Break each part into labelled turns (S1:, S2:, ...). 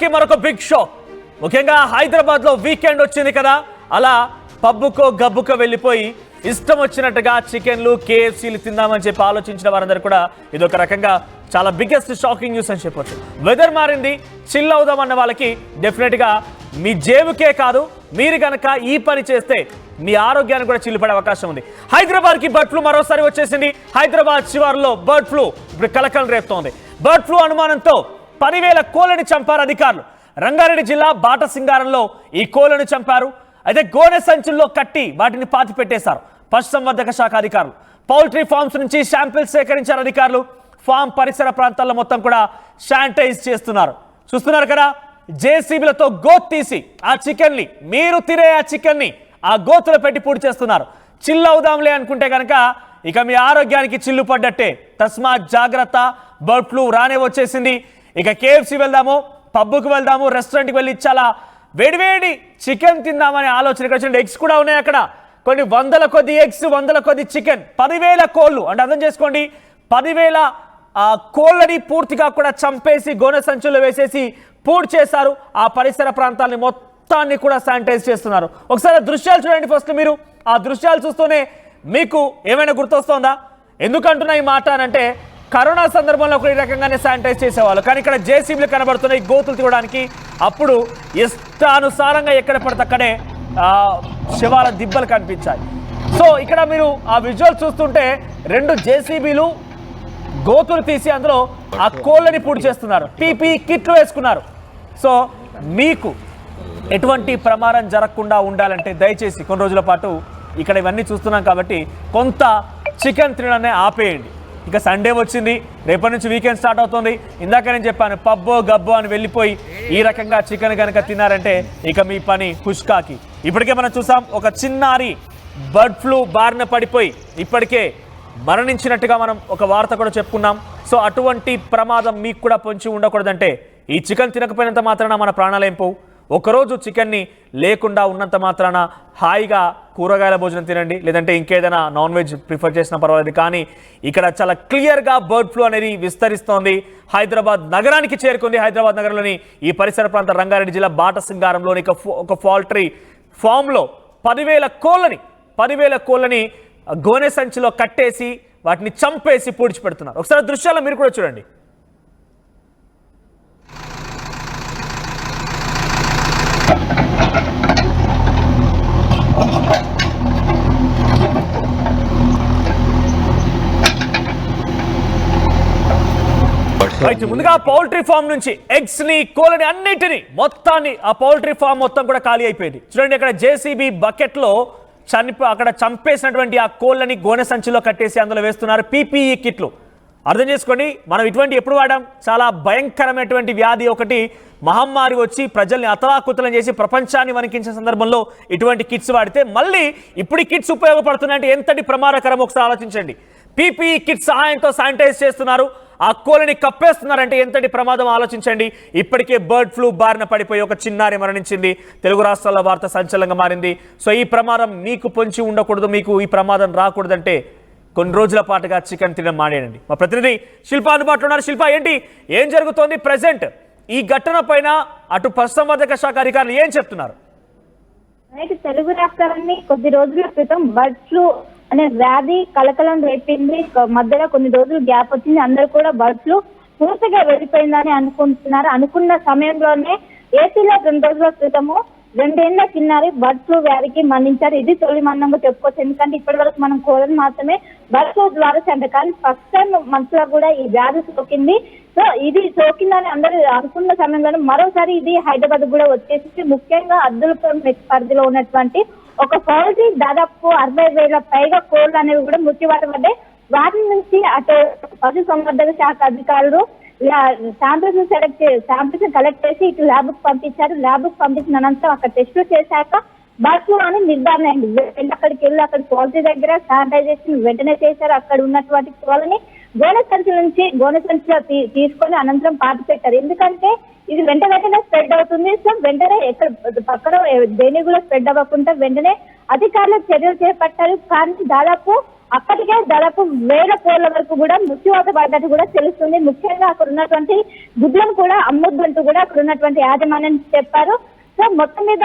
S1: కి మరొక big show ముఖ్యంగా హైదరాబాద్లో వీకెండ్ వచ్చింది కదా అలా పబ్బుకో గబ్బుకో వెళ్ళిపోయి ఇష్టం వచ్చినట్టుగా చికెన్లు కేఎఫ్సీలు తిందామని చెప్పి ఆలోచించిన వారందరూ కూడా ఇది ఒక రకంగా చాలా బిగ్గెస్ట్ షాకింగ్ న్యూస్ అని చెప్పొచ్చు. వెదర్ మారింది చిల్ అవుదాం అన్న వాళ్ళకి డెఫినెట్గా మీ జేబుకే కాదు మీరు కనుక ఈ పని చేస్తే మీ ఆరోగ్యాన్ని కూడా చిల్లుపడే అవకాశం ఉంది. హైదరాబాద్కి బర్డ్ ఫ్లూ మరోసారి వచ్చేసింది. హైదరాబాద్ శివారులో బర్డ్ ఫ్లూ ఇప్పుడు కలకలం రేపుతోంది. బర్డ్ ఫ్లూ అనుమానంతో పదివేల కోళ్ళని చంపారు అధికారులు. రంగారెడ్డి జిల్లా బాటసింగారంలో ఈ కోళ్ళను చంపారు. అయితే గోనె సంచుల్లో కట్టి వాటిని పాతి పెట్టేశారు పశుసంవర్ధక శాఖ అధికారులు. పౌల్ట్రీ ఫార్మ్స్ నుంచి శాంపిల్స్ సేకరించారు అధికారులు. ఫామ్ పరిసర ప్రాంతాల్లో మొత్తం కూడా శానిటైజ్ చేస్తున్నారు. చూస్తున్నారు కదా జేసీబీలతో గోత్ తీసి ఆ చికెన్ని మీరు తినే ఆ చికెన్ని ఆ గోతులో పెట్టి పూడి చేస్తున్నారు. చిల్లు అవుదాంలే అనుకుంటే కనుక ఇక మీ ఆరోగ్యానికి చిల్లు పడ్డట్టే తస్మాత్ జాగ్రత్త బర్డ్ ఫ్లూ రానే వచ్చేసింది. ఇక కేఎఫ్సి వెళ్దాము పబ్బుకు వెళ్దాము రెస్టారెంట్కి వెళ్ళి చాలా వేడివేడి చికెన్ తిందామనే ఆలోచన ఇక్కడ చూడండి ఎగ్స్ కూడా ఉన్నాయి అక్కడ. కొన్ని వందల కొద్ది ఎగ్స్ వందల కొద్ది చికెన్ పదివేల కోళ్ళు. అంటే అర్థం చేసుకోండి పదివేల కోళ్ళని పూర్తిగా కూడా చంపేసి గోనె సంచుల్లో వేసేసి పూర్తి చేశారు. ఆ పరిసర ప్రాంతాలని మొత్తాన్ని కూడా శానిటైజ్ చేస్తున్నారు. ఒకసారి దృశ్యాలు చూడండి ఫస్ట్ మీరు. ఆ దృశ్యాలు చూస్తూనే మీకు ఏమైనా గుర్తొస్తోందా? ఎందుకంటున్నా ఈ మాట అంటే కరోనా సందర్భంలో కూడా ఈ రకంగానే శానిటైజ్ చేసేవాళ్ళు. కానీ ఇక్కడ జేసీబీలు కనబడుతున్నాయి గోతులు తీయడానికి అప్పుడు ఇష్టానుసారంగా ఎక్కడ పడితే అక్కడే శివాల దిబ్బలు కనిపించాయి. సో ఇక్కడ మీరు ఆ విజువల్ చూస్తుంటే రెండు జేసీబీలు గోతులు తీసి అందులో ఆ కోళ్ళని పూడి చేస్తున్నారు. పీపీ కిట్లు వేసుకున్నారు. సో మీకు ఎటువంటి ప్రమాదం జరగకుండా ఉండాలంటే దయచేసి కొన్ని రోజుల పాటు ఇక్కడ ఇవన్నీ చూస్తున్నాం కాబట్టి కొంత చికెన్ తినడాన్ని ఆపేయండి. ఇక సండే వచ్చింది. రేపటి నుంచి వీకెండ్ స్టార్ట్ అవుతుంది. ఇందాక నేను చెప్పాను పబ్బో గబ్బో అని వెళ్ళిపోయి ఈ రకంగా చికెన్ కనుక తిన్నారంటే ఇక మీ పని హుష్కాకి ఇప్పటికే మనం చూసాం ఒక చిన్నారి బర్డ్ ఫ్లూ బారిన పడిపోయి ఇప్పటికే మరణించినట్టుగా మనం ఒక వార్త కూడా చెప్పుకున్నాం. సో అటువంటి ప్రమాదం మీకు కూడా పొంచి ఉండకూడదంటే ఈ చికెన్ తినకపోయినంత మాత్రాన మన ప్రాణాలు ఏం పోవు. ఒకరోజు చికెన్ని లేకుండా ఉన్నంత మాత్రాన హాయిగా కూరగాయల భోజనం తినండి. లేదంటే ఇంకేదైనా నాన్ వెజ్ ప్రిఫర్ చేసినా పర్వాలేదు. కానీ ఇక్కడ చాలా క్లియర్గా బర్డ్ ఫ్లూ అనేది విస్తరిస్తోంది. హైదరాబాద్ నగరానికి చేరుకుంది హైదరాబాద్ నగరంలోని ఈ పరిసర ప్రాంత రంగారెడ్డి జిల్లా బాటసింగారంలోని ఒక ఒక పౌల్ట్రీ ఫామ్లో పదివేల కోళ్ళని పదివేల కోళ్ళని గోనె సంచిలో కట్టేసి వాటిని చంపేసి పూడ్చిపెడుతున్నారు. ఒకసారి దృశ్యాల్లో మీరు కూడా చూడండి. రైట్ ముందుగా పౌల్ట్రీ ఫామ్ నుంచి ఎగ్స్ని కోళ్ళని అన్నిటిని మొత్తాన్ని ఆ పౌల్ట్రీ ఫామ్ మొత్తం కూడా ఖాళీ అయిపోయింది. చూడండి అక్కడ జేసీబీ బకెట్లో చనిపో అక్కడ చంపేసినటువంటి ఆ కోళ్ళని గోనె సంచిలో కట్టేసి అందులో వేస్తున్నారు పీపీఈ కిట్లు. అర్థం చేసుకోండి మనం ఇటువంటి ఎప్పుడు వాడాం? చాలా భయంకరమైనటువంటి వ్యాధి ఒకటి. మహమ్మారి వచ్చి ప్రజల్ని అతలాకుతలం చేసి ప్రపంచాన్ని వణికించే సందర్భంలో ఇటువంటి కిట్స్ వాడితే మళ్ళీ ఇప్పుడు కిట్స్ కిట్స్ ఉపయోగపడుతున్నాయంటే ఎంతటి ప్రమాదకరం? ఒకసారి ఆలోచించండి. పీపీఈ కిట్ సహాయంతో శానిటైజ్ చేస్తున్నారు. ఆ కోళ్ళని కప్పేస్తున్నారంటే ఎంతటి ప్రమాదం ఆలోచించండి. ఇప్పటికే బర్డ్ ఫ్లూ బారిన పడిపోయి ఒక చిన్నారి మరణించింది. తెలుగు రాష్ట్రాల వార్త సంచలనంగా మారింది. సో ఈ ప్రమాదం మీకు పొంచి ఉండకూడదు మీకు ఈ ప్రమాదం రాకూడదంటే కొన్ని రోజుల పాటుగా చికెన్ తినడం మానేయండి. మా ప్రతినిధి శిల్ప అందుబాటులో ఉన్నారు. శిల్ప ఏంటి? ఏం జరుగుతోంది? ప్రజెంట్ ఈ ఘటన పైన అటు పశుసంవర్ధక శాఖ అధికారులు ఏం చెప్తున్నారు?
S2: అయితే తెలుగు రాష్ట్రాలన్నీ కొద్ది రోజుల క్రితం బర్డ్ ఫ్లూ అనే వ్యాధి కలకలం రేపింది. మధ్యలో కొన్ని రోజులు గ్యాప్ వచ్చింది. అందరూ కూడా బర్డ్ ఫ్లూ పూర్తిగా వెళ్ళిపోయిందని అనుకుంటున్నారు. అనుకున్న సమయంలోనే ఏపీలో రెండు రోజుల క్రితము రెండేళ్ళ కిన్నారి బర్డ్ ఫ్లూ వ్యాధికి మరణించారు. ఇది తొలి మరణంగా చెప్పుకోవచ్చు. ఎందుకంటే ఇప్పటి వరకు మనం కోరని మాత్రమే బర్డ్ ఫ్లూ ద్వారా చంపారు కానీ ఫస్ట్ టైం మనసులో కూడా ఈ వ్యాధి సోకింది. సో ఇది సోకిందని అందరూ అనుకున్న సమయంలోనే మరోసారి ఇది హైదరాబాద్ కూడా వచ్చేసి ముఖ్యంగా అద్దులపురం పరిధిలో ఉన్నటువంటి ఒక పౌల్ట్రీ దాదాపు అరవై వేల పైగా కోళ్ళు అనేవి కూడా మృత్యువాత పడ్డాయి వాటి నుంచి అటు పశు సంవర్ధక శాఖ అధికారులు శాంపిల్స్ సెలెక్ట్ శాంపిల్స్ కలెక్ట్ చేసి ఇటు ల్యాబ్కు పంపించారు. ల్యాబ్కు పంపించిన అనంతరం అక్కడ టెస్టులు చేశాక బస్సు అని నిర్ధారణ అయింది. వెంటనే అక్కడికి వెళ్ళి అక్కడ క్వాలిటీ దగ్గర శానిటైజేషన్ వెంటనే చేశారు. అక్కడ ఉన్నటువంటి కోలని గోనె సంచుల నుంచి గోనె సంచులో తీసుకొని అనంతరం పాతి పెట్టారు. ఎందుకంటే ఇది వెంట వెంటనే స్ప్రెడ్ అవుతుంది. సో వెంటనే ఎక్కడ పక్కన దేని కూడా స్ప్రెడ్ అవ్వకుండా వెంటనే అధికారులు చర్యలు చేపట్టారు. కానీ దాదాపు అప్పటికే దాదాపు వేల కోళ్ళ వరకు కూడా మృత్యువాత పడ్డట్టు కూడా తెలుస్తుంది ముఖ్యంగా అక్కడ ఉన్నటువంటి గుడ్లను కూడా అమ్మొద్దంటూ కూడా అక్కడ ఉన్నటువంటి యాజమాన్యం చెప్పారు. సో మొత్తం మీద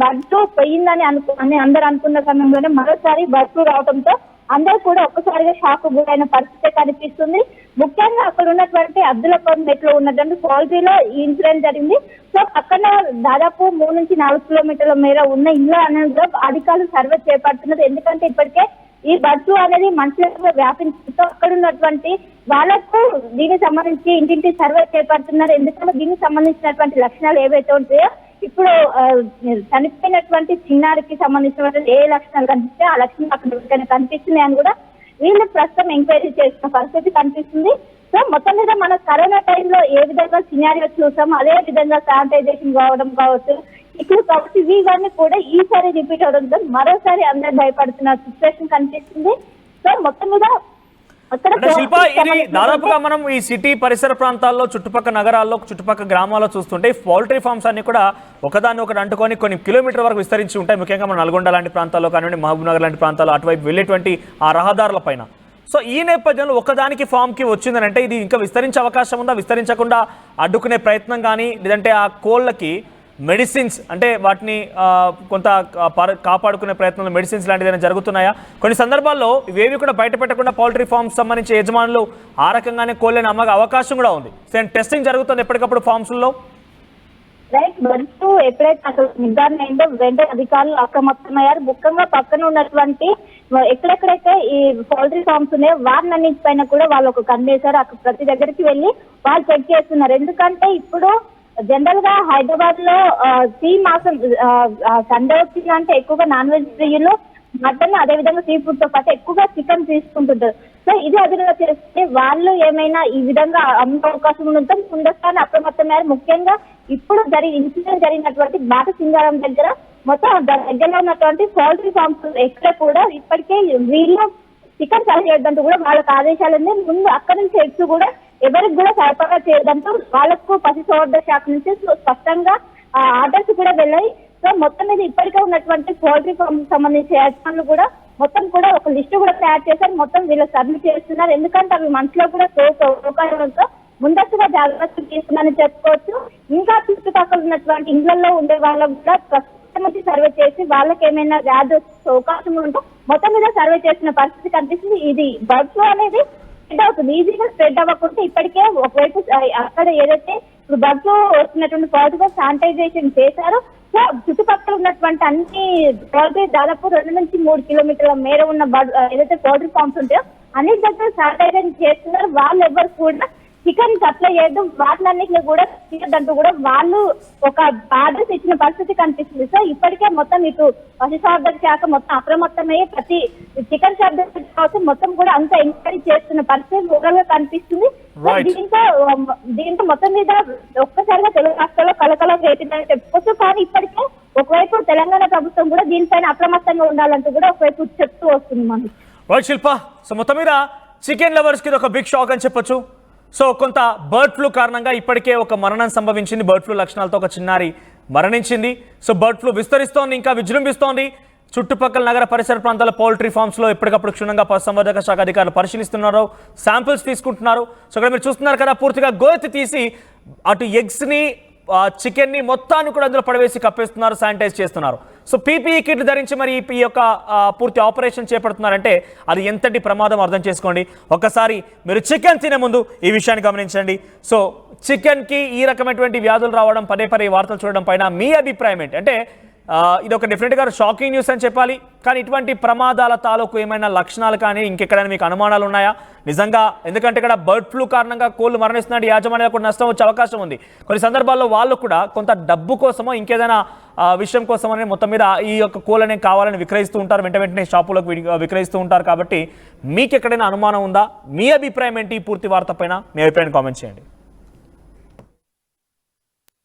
S2: బర్డ్ ఫ్లూ పోయిందని అనుకు అని అందరు అనుకున్న సమయంలోనే మరోసారి బర్డ్ ఫ్లూ రావడంతో అందరూ కూడా ఒక్కసారిగా షాక్ గురైన పరిస్థితి కనిపిస్తుంది. ముఖ్యంగా అక్కడ ఉన్నటువంటి అబ్దుల్లాపూర్ మెట్లో ఉన్నటువంటి పౌల్ట్రీలో ఈ ఇన్సిడెంట్ జరిగింది. సో పక్కన దాదాపు మూడు నుంచి నాలుగు కిలోమీటర్ల మేర ఉన్న ఇల్లు అనేది అధికారులు సర్వే చేపడుతున్నారు. ఎందుకంటే ఇప్పటికే ఈ బర్డ్ ఫ్లూ అనేది మనుషులకు వ్యాపించడంతో అక్కడ ఉన్నటువంటి వాళ్ళకు దీనికి సంబంధించి ఇంటింటి సర్వే చేపడుతున్నారు. ఎందుకంటే దీనికి సంబంధించినటువంటి లక్షణాలు ఏవైతే ఉంటాయో ఇప్పుడు చనిపోయినటువంటి చిన్నారికి సంబంధించినటువంటి ఏ లక్షణాలు కనిపిస్తే ఆ లక్షణాలు అక్కడ ఎవరికైనా కనిపిస్తున్నాయి అని కూడా వీళ్ళు ప్రస్తుతం ఎంక్వైరీ చేసిన పరిస్థితి కనిపిస్తుంది. సో మొత్తం మీద మన కరోనా టైంలో ఏ విధంగా సినారియో చూసాం అదే విధంగా శానిటైజేషన్ కావడం కావచ్చు ఇప్పుడు కాబట్టి ఇవన్నీ కూడా ఈసారి రిపీట్ అవడంతో మరోసారి అందరు భయపడుతున్న సిచ్యువేషన్ కనిపిస్తుంది. సో మొత్తం మీద
S1: శిల్ప ఇది దాదాపుగా మనం ఈ సిటీ పరిసర ప్రాంతాల్లో చుట్టుపక్కల నగరాల్లో చుట్టుపక్కల గ్రామాల్లో చూస్తుంటే పౌల్ట్రీ ఫార్మ్స్ అన్ని కూడా ఒకదాన్ని ఒకటి అంటుకొని కొన్ని కిలోమీటర్ వరకు విస్తరించి ఉంటాయి. ముఖ్యంగా మన నల్గొండ లాంటి ప్రాంతాల్లో కానివ్వండి మహబూబ్ నగర్ లాంటి ప్రాంతాల్లో అటువైపు వెళ్ళేటువంటి ఆ రహదారుల పైన. సో ఈ నేపథ్యంలో ఒకదానికి ఫామ్కి వచ్చిందని అంటే ఇది ఇంకా విస్తరించే అవకాశం ఉందా? విస్తరించకుండా అడ్డుకునే ప్రయత్నం కానీ లేదంటే ఆ కోళ్ళకి మెడిసిన్స్ అంటే వాటిని కొంత కాపాడుకునే ప్రయత్నంలో మెడిసిన్స్ లాంటివి ఏమైనా జరుగుతున్నాయా? కొన్ని సందర్భాల్లో ఇవేవి కూడా బయట పెట్టకుండా పౌల్ట్రీ ఫార్మ్స్ సంబంధించి యజమానులు ఆ రకంగానే కోళ్ళని అమ్మగా అవకాశం కూడా ఉంది. టెస్టింగ్ జరుగుతుంది ఎప్పటికప్పుడు ఫార్మ్స్లో?
S2: రైట్ బర్డ్స్ ఎప్పుడైతే అక్కడ నిర్ధారణ అయిందో వెంటనే అధికారులు అప్రమత్తమయ్యారు. ముఖ్యంగా పక్కన ఉన్నటువంటి ఎక్కడెక్కడైతే ఈ పౌల్ట్రీ ఫార్మ్స్ ఉన్నాయో వారినన్నింటి పైన కూడా వాళ్ళు ఒక కన్వేశారు అక్కడ ప్రతి దగ్గరికి వెళ్ళి వాళ్ళు చెక్ చేస్తున్నారు. ఎందుకంటే ఇప్పుడు జనరల్గా హైదరాబాద్లో సీ మాసం సండే వచ్చిందంటే ఎక్కువగా నాన్ వెజ్ ప్రియులు మటన్ అదే విధంగా సీ ఫుడ్తో పాటు ఎక్కువగా చికెన్ తీసుకుంటుంటారు. సో ఇది అదునుగా చేస్తే వాళ్ళు ఏమైనా ఈ విధంగా అమ్మే అవకాశం ఉండడంతో ముందస్తాన్ని అప్రమత్తమయ్యారు ముఖ్యంగా ఇప్పుడు జరిగి ఇన్సిడెంట్ జరిగినటువంటి బాట సింగారం దగ్గర మొత్తం దాని దగ్గరలో ఉన్నటువంటి పౌల్ట్రీ ఫార్మ్స్ ఎక్కడ కూడా ఇప్పటికే వీళ్ళు చికెన్ సర్వ్ చేయడంతో కూడా వాళ్ళకి ఆదేశాలు ముందు అక్కడి నుంచి ఎగ్స్ కూడా ఎవరికి కూడా సరఫరా చేయడంతో వాళ్ళకు పశు సంవర్ధక శాఖ నుంచి స్పష్టంగా ఆర్డర్స్ కూడా వెళ్ళాయి. సో మొత్తం మీద ఇప్పటికే ఉన్నటువంటి పౌల్ట్రీ ఫామ్ సంబంధించి యజమానులు కూడా మొత్తం కూడా ఒక లిస్ట్ కూడా తయారు చేశారు. మొత్తం వీళ్ళు సబ్మిట్ చేస్తున్నారు. ఎందుకంటే అవి మనసులో కూడా సోకాడంతో ముందస్తుగా జాగ్రత్తలు తీసుకున్నారని చెప్పుకోవచ్చు. ఇంకా చుట్టుపక్కల ఉన్నటువంటి ఇండ్లలో ఉండే వాళ్ళకు కూడా ప్రస్తుతం వచ్చి సర్వే చేసి వాళ్ళకి ఏమైనా వ్యాధి వచ్చే అవకాశం ఉంటే మొత్తం మీద సర్వే చేసిన పరిస్థితి కనిపిస్తుంది. ఇది బర్డ్ ఫ్లూ అనేది స్ప్రెడ్ అవుతుంది. ఈజీగా స్ప్రెడ్ అవ్వకుండా ఇప్పటికే ఒకవైపు అక్కడ ఏదైతే ఇప్పుడు బస్ వస్తున్నటువంటి పాజిటివ్ శానిటైజేషన్ చేశారో సో చుట్టుపక్కల ఉన్నటువంటి అన్ని పౌల్ట్రీ దాదాపు రెండు నుంచి మూడు కిలోమీటర్ల మేర ఉన్న ఏదైతే పౌల్ట్రీ ఫార్మ్స్ ఉంటాయో అన్ని దగ్గర శానిటైజేషన్ చేస్తున్నారు. వాళ్ళు ఎవరు కూడా చికెన్ సప్లై చేయడం వాటిలన్నింటినీ కూడా తీయద్దంటూ కూడా వాళ్ళు ఒక ఆర్డర్స్ ఇచ్చిన పరిస్థితి కనిపిస్తుంది. సో ఇప్పటికే మొత్తం ఇటు పశుసంవర్ధక శాఖ మొత్తం అప్రమత్తమయ్యి ప్రతి చికెన్ షాప్ కావచ్చు మొత్తం కూడా అంత ఎంక్వైరీ చేస్తున్న పరిస్థితి ఓవరాల్గా కనిపిస్తుంది. దీంతో దీంతో మొత్తం మీద ఒక్కసారిగా తెలుగు రాష్ట్రాల్లో కలకలం రేపిందని చెప్పుకోవచ్చు. కానీ ఇప్పటికే ఒకవైపు తెలంగాణ ప్రభుత్వం కూడా దీనిపైన అప్రమత్తంగా ఉండాలంటూ కూడా ఒకవైపు చెప్తూ వస్తుంది మనకి.
S1: శిల్ప సో మొత్తం మీద చికెన్ లవర్స్కి ఇది ఒక బిగ్ షాక్ అని చెప్పొచ్చు. సో కొంత బర్డ్ ఫ్లూ కారణంగా ఇప్పటికే ఒక మరణం సంభవించింది. బర్డ్ ఫ్లూ లక్షణాలతో ఒక చిన్నారి మరణించింది. సో బర్డ్ ఫ్లూ విస్తరిస్తోంది ఇంకా విజృంభిస్తోంది. చుట్టుపక్కల నగర పరిసర ప్రాంతాల పౌల్ట్రీ ఫార్మ్స్లో ఎప్పటికప్పుడు క్షుణ్ణంగా పశుసంవర్ధక శాఖ అధికారులు పరిశీలిస్తున్నారు. శాంపిల్స్ తీసుకుంటున్నారు. సో ఇక్కడ మీరు చూస్తున్నారు కదా పూర్తిగా గోతి తీసి అటు ఎగ్స్ని చికెన్ని మొత్తాన్ని కూడా అందులో పడవేసి కప్పేస్తున్నారు శానిటైజ్ చేస్తున్నారు. సో పీపీఈ కిట్లు ధరించి మరి ఈ- యొక్క పూర్తి ఆపరేషన్ చేపడుతున్నారంటే అది ఎంతటి ప్రమాదం అర్థం చేసుకోండి. ఒకసారి మీరు చికెన్ తినే ముందు ఈ విషయాన్ని గమనించండి. సో చికెన్కి ఈ రకమైనటువంటి వ్యాధులు రావడం పదే పదే వార్తలు చూడడం పైన మీ అభిప్రాయం ఏంటి? అంటే ఇది ఒక డెఫినెట్గా షాకింగ్ న్యూస్ అని చెప్పాలి. కానీ ఇటువంటి ప్రమాదాల తాలూకు ఏమైనా లక్షణాలు కానీ ఇంకెక్కడైనా మీకు అనుమానాలు ఉన్నాయా? నిజంగా ఎందుకంటే ఇక్కడ బర్డ్ ఫ్లూ కారణంగా కోళ్ళు మరణిస్తున్నాడు యాజమాన్యాలకు కూడా నష్టం వచ్చే అవకాశం ఉంది. కొన్ని సందర్భాల్లో వాళ్ళు కూడా కొంత డబ్బు కోసమో ఇంకేదైనా విషయం కోసమని మొత్తం మీద ఈ యొక్క కోళ్ళనే కావాలని విక్రయిస్తూ ఉంటారు. వెంట వెంటనే షాపులకు విక్రయిస్తూ ఉంటారు కాబట్టి మీకు ఎక్కడైనా అనుమానం ఉందా? మీ అభిప్రాయం ఏంటి? ఈ పూర్తి వార్త పైన మీ అభిప్రాయాన్ని కామెంట్ చేయండి.